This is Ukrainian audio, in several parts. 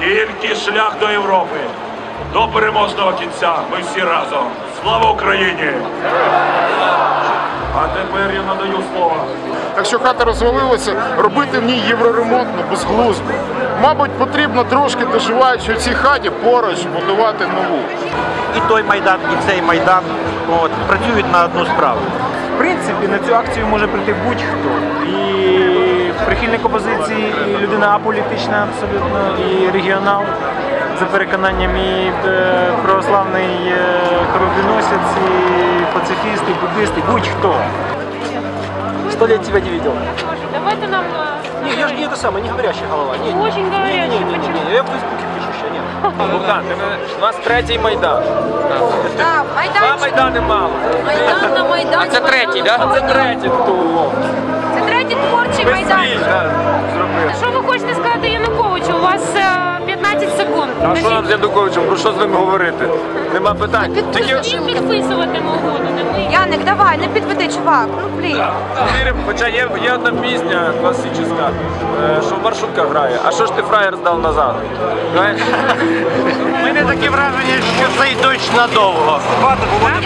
Тільки шлях до Європи, до переможного кінця. Ми всі разом. Слава Україні! А тепер я надаю слово. Якщо хата розвалилася, робити в ній євроремонт ну, безглуздо. Мабуть, потрібно трошки доживаючи в цій хаті поруч будувати нову. і той майдан, і цей майдан от, працюють на одну справу. В принципі, на цю акцію може прийти будь-хто. І прихильник опозиції, і людина аполітична абсолютно, і регіонал за переконанням, і е, православний е, кровіносець, і пацифіст, і буддист, і будь-хто. Сто лет тебя не видел. Давайте нам э, Не, я же не это самое, не говорящая голова. Не, не, Очень не, говорящая, Не, не, не, почему? не, я в Фейсбуке пишущая, нет. Богдан, у нас третій майдан. Так, Два майдани мало. Майдан на Майдані. А це третій, да? А це третій Третій творчий майданчик. Що ви хочете сказати Януковичу? У вас е, 15 секунд. А що нам з Януковичем? Про що з ним говорити? Нема питань. Тільки Він підписуватиме угоду, не ми. Яник, давай, не підведи, чувак. Ну блін. віримо, хоча є, є одна пісня класична, е, що маршрутка грає. А що ж ти фраєр здав назад? Знаєш? У мене таке враження, що цей дощ надовго. Наші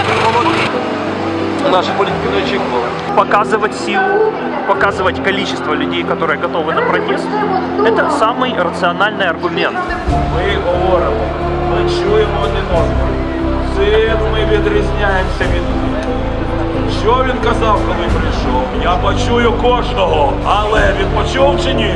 політики не очікували. Показывать силу, показывать количество людей, которые готовы на протест, это самый рациональный аргумент. Ми говоримо, ми чуємо один одного. Цим ми відрізняємося від них. Що він казав, коли прийшов? Я почую кожного, але він почув чи ні?